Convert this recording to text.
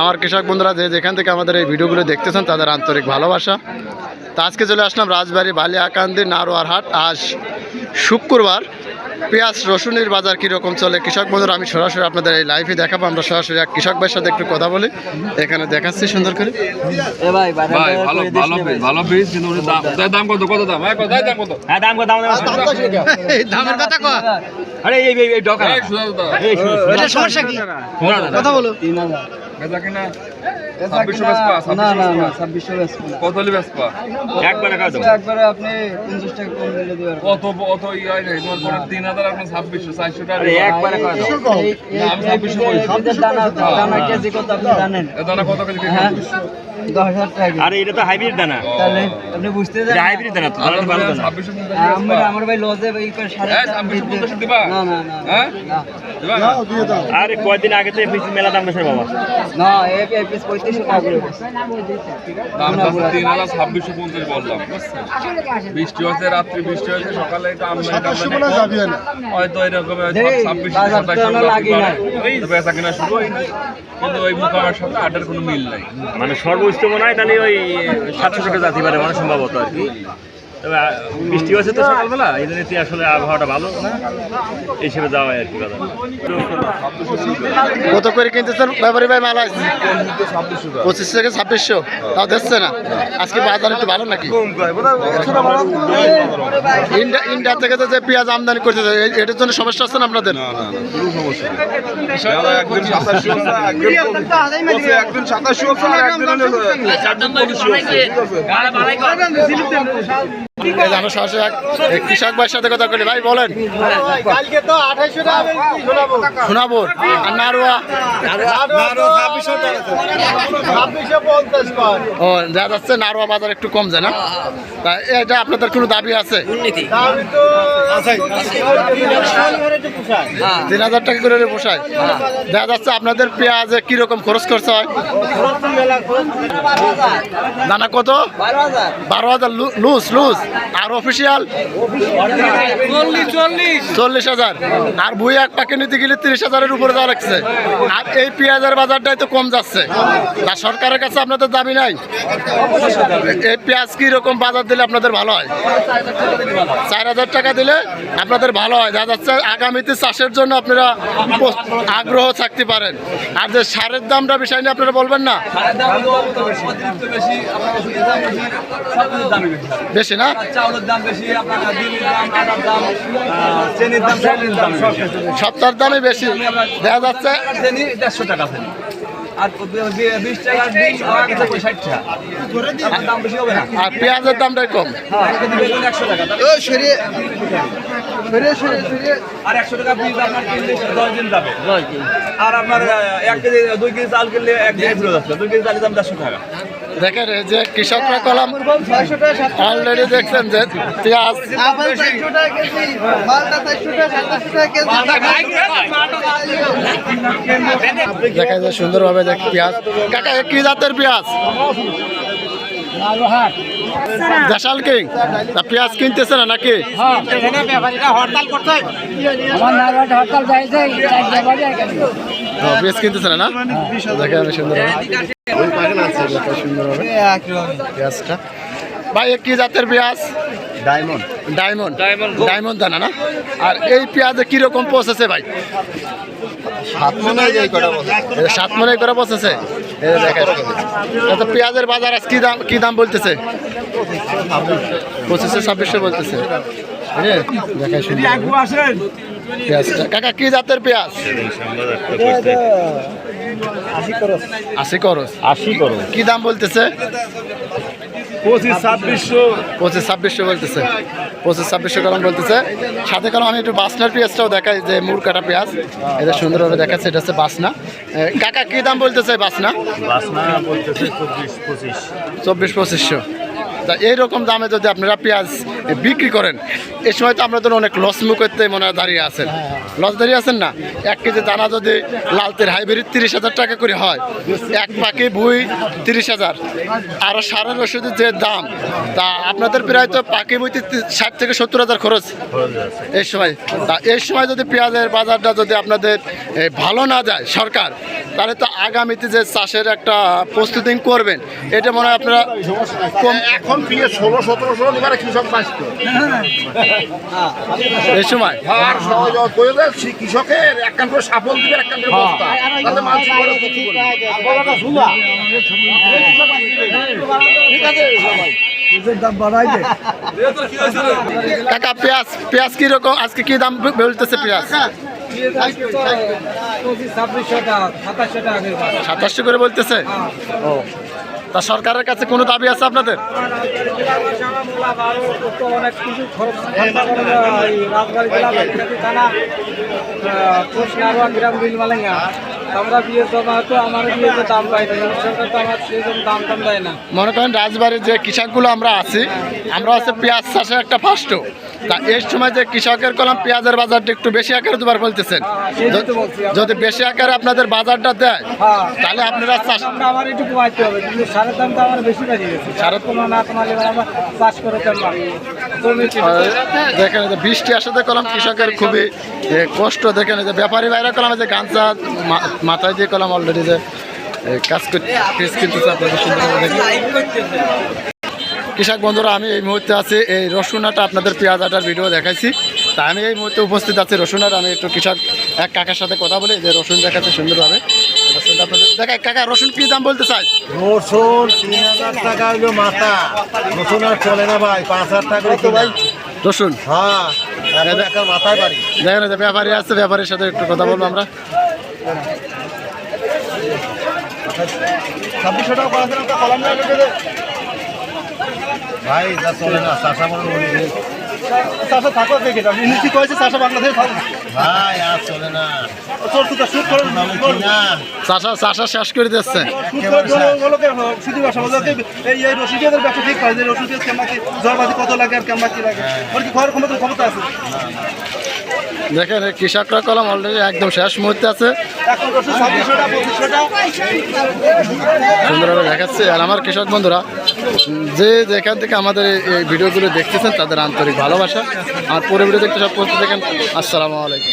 আমার কৃষক বন্ধুরা যে যেখান থেকে আমাদের এই ভিডিওগুলো দেখতেছেন তাদের আন্তরিক ভালোবাসা। তো আজকে চলে আসলাম রাজবাড়ি বালিয়াকান্দি নারোয়ার হাট আজ শুক্রবার পেঁয়াজ রসুনের বাজার কীরকম চলে? কৃষক বন্ধুরা আমি সরাসরি আপনাদের এই লাইভে দেখাবো। আমরা সরাসরি এক কৃষক ভাইয়ের সাথে একটু কথা বলি। এখানে দেখাচ্ছি সুন্দর করে। কথা বলো। বেচা কিনা ছাব্বিশশো বেচপা না না না ছাব্বিশশো বেচবো কত হলে বেচপা একবার কাজ একবারে আপনি পঞ্চাশ টাকা কম দিলে দিতে কত অত হয় নাই তোমার পরে তিন হাজার আপনার ছাব্বিশশো চারশো টাকা আরে একবারে কাজ এই- এই- আমি ছাব্বিশশো এই- বলছি। এই দানা দানা কেজি কত আপনি জানেন? দানা কত কেজি? হ্যাঁ দশ হাজার টাকা কেজি। আরে এটা তো হাইব্রিড দানা। তাহলে আপনি বুঝতে হাইব্রিড দানা তো দানাটা ভালো দানা। ছাব্বিশশো আমার আমার ভাই লজে করে সাড়ে হ্যাঁ, চার ছাব্বিশশো দিতে- পঞ্চাশ দিবা? না না না হ্যাঁ? দিবা? না? আরে কয়দিন আগে তো মেলা দাম গেছে বাবা। না এই তিন হাজার ছাব্বিশশো পঞ্চাশ বললাম বৃষ্টি হচ্ছে রাত্রি বৃষ্টি হচ্ছে সকালে একটু আমদানি হয়তো এরকম বেচা কিনা শুরু হয়নি কিন্তু ওই মুখামের সাথে আটের কোনো মিল নাই। মানে সর্বোচ্চ মনে হয় তাহলে ওই সাতশো টাকা জাতি পারে মানে সম্ভবত আর কি। তবে বৃষ্টি হয়েছে তো সকালবেলা এই জন্য আসলে আবহাওয়াটা ভালো এই হিসেবে যাওয়া হয় আর কি বাজার কত করে কিনতেছেন? ব্যাপারী ভাই মাল আছে ছাব্বিশশো পঁচিশ থেকে ছাব্বিশশো। তাও দিচ্ছে না। আজকে বাজার একটু ভালো নাকি? ইন্ডিয়া ইন্ডিয়া থেকে তো যে পেঁয়াজ আমদানি করতেছে এটার জন্য সমস্যা হচ্ছে না আপনাদের? সাতাশশো আমরা সরাসরি এক কৃষক ভাইয়ের সাথে কথা বলি ভাই বলেন। শোনাবো। আর নারুয়া? ও যা যাচ্ছে নারুয়া বাজার একটু কম যায় না? তা এটা আপনাদের কোনো দাবি আছে? তিন হাজার টাকা করে পোষায়। দেখা যাচ্ছে আপনাদের পেঁয়াজে কীরকম খরচ খরচ হয়? দানা কত? বারো হাজার লুজ লুজ। আর অফিসিয়াল চল্লিশ হাজার। আর বই এক পাকে নিতে গেলে তিরিশ হাজারের উপরে যাওয়া লাগছে। আর এই পেঁয়াজের বাজারটাই তো কম যাচ্ছে। তা সরকারের কাছে আপনাদের দাবি নাই? এই পেঁয়াজ কি রকম বাজার দিলে আপনাদের ভালো হয়? চার হাজার টাকা দিলে আপনাদের ভালো হয়। দেখা যাচ্ছে আগামীতে চাষের জন্য আপনারা আগ্রহ থাকতে পারেন। আর যে সারের দামটা বিষয় নিয়ে আপনারা বলবেন না? বেশি না। সপ্তাহের দামই বেশি। দেখা যাচ্ছে দেড়শো টাকা আর বিশ কিছু ষাট টাকা। দাম বেশি হবে না। আর পেঁয়াজের দামটা কম। হ্যাঁ বেগুন একশো টাকা। আর একশো টাকা পিস আপনার কিনলে দশ দিন যাবে। আর আপনার এক কেজি দুই কেজি চাল কিনলে এক কেজি ফেরত আসবে দুই কেজি চালের দাম দেড়শো টাকা। দেখেন এই যে কৃষকরা কলাম অলরেডি দেখছেন যে পেঁয়াজ। দেখা যায় সুন্দরভাবে দেখ পেঁয়াজ। কাকা কি জাতের পেঁয়াজ? দেশাল কিং? তা পেঁয়াজ কিনতেছে না নাকি? পেঁয়াজ কিনতেছে না না? পেঁয়াজটা। ভাই কি জাতের পেঁয়াজ? ডায়মন্ড। ডায়মন্ড। ডায়মন্ড দানা না? আর এই পেঁয়াজে কীরকম পচেছে ভাই? সাত মনে করে বসেছে তো পেঁয়াজের বাজার আজ কি দাম কি দাম বলতেছে? পঁচিশশো ছাব্বিশশো বলতেছে। দেখাই শুনি। পেঁয়াজটা। কাকা কি জাতের পেঁয়াজ? আশি করস আশি কি দাম বলতেছে? পঁচিশ ছাব্বিশশো। পঁচিশ ছাব্বিশশো বলতেছে। পঁচিশ ছাব্বিশশো কলম বলতেছে। সাথে কলম আমি একটু বাসনার পেঁয়াজটাও দেখাই যে মুড় কাটা পেঁয়াজ এটা সুন্দরভাবে দেখাচ্ছে এটা হচ্ছে বাসনা। কাকা কি দাম বলতেছে বাসনা? বাসনা বলতেছে চব্বিশ পঁচিশ। চব্বিশ পঁচিশশো। তা এইরকম দামে যদি আপনারা পেঁয়াজ বিক্রি করেন এই সময় তো আপনাদের অনেক লস মুখ মুখতে মনে হয় দাঁড়িয়ে আছেন। লস দাঁড়িয়ে আছেন না? এক কেজি দানা যদি লালতের হাইব্রিড তিরিশ হাজার টাকা করে হয় এক পাকে বুই তিরিশ হাজার। আরও সারের ওষুধের যে দাম তা আপনাদের প্রায় তো পাকে বইতে ষাট থেকে সত্তর হাজার খরচ। এই সময় তা এই সময় যদি পেঁয়াজের বাজারটা যদি আপনাদের ভালো না যায় সরকার তাহলে তো আগামীতে যে চাষের একটা প্রস্তুতি করবেন এটা মনে হয় আপনারা এখন পিয়ে ষোলো সতেরোশো কৃষক বাঁচত এই সময়? আর সহজ করে দেয় কৃষকের একখান করে সাফল দিবে একখান করে বস্তা। তাতে মানসিক করে ঠিক আছে সবাই। কাকা পেঁয়াজ পেঁয়াজ কি রকম আজকে কি দাম বলতেছে পেঁয়াজ? সাতাশশো করে বলতেছে? ও। তা সরকারের কাছে কোনো দাবি আছে আপনাদের? আমরা আমার বিয়ে তো দাম না তো আমার দাম দেয় না মনে করেন রাজবাড়ির যে কৃষকগুলো আমরা আছি, আমরা হচ্ছে পেঁয়াজ চাষে একটা ফার্স্ট তা এর সময় যে কৃষকের কলম পেঁয়াজের বাজারটা একটু বেশি আকারে দুবার বলতেছেন। যদি বেশি আকারে আপনাদের বাজারটা দেয় হ্যাঁ। তাহলে আপনারা চাষ আমার একটু কমাইতে হবে কিন্তু সারের দাম তো আমার বেশি বেড়ে গেছে। সারের- সারের কোনো না কমালে এবার চাষ করে দেখেন যে বৃষ্টি আসাতে কলম কৃষকের খুবই কষ্ট। দেখেন যে ব্যাপারী বাইরে কলম এই যে গাঞ্চা মা- মাথায় দিয়ে কলম অলরেডি যে কাজ করতে আপনাদের কৃষক বন্ধুরা আমি এই মুহূর্তে আছি এই রসুনাটা আপনাদের পেঁয়াজ আটার ভিডিও দেখাইছি। তা আমি এই মুহূর্তে উপস্থিত আছি রসুনার আমি একটু কৃষক এক কাকার সাথে কথা বলি যে রসুন দেখাচ্ছে সুন্দরভাবে। রসুনটা আপনাদের দেখা কাকা রসুন কি দাম বলতে চাই রসুন তিন হাজার টাকা হইল মাথা। রসুন আর চলে না ভাই পাঁচ হাজার টাকা তো ভাই রসুন। হ্যাঁ মাথায় বাড়ি। দেখেন ব্যাপারী ব্যাপারীর সাথে একটু কথা বলব আমরা। ছাব্বিশশো টাকা পাঁচ হাজার টাকা কলাম না ভাই যা চলে না চাষা মনে চাষা থাকো দেখে ইউনিটি কয়েছে চাষা বাংলাদেশে থাকো। ভাই আর চলে না। তোর তো সুদ করে নামে কি না? চাষা চাষা শেষ করে দিচ্ছে শুধু এই এই রসিদের ব্যবসা ঠিক পাই যে রসিদের কেমন কত লাগে আর কেমন কি লাগে? ওর কি খবর ক্ষমতা ক্ষমতা আছে? দেখেন কৃষকরা কলম অলরেডি একদম শেষ মুহূর্তে আছে। সুন্দরভাবে দেখাচ্ছে। আর আমার কৃষক বন্ধুরা যে যেখান থেকে আমাদের এই- এই ভিডিওগুলো দেখতেছেন তাদের আন্তরিক ভালোবাসা। আর পরে ভিডিও দেখতে সব করতে দেখেন। আসসালামু আলাইকুম।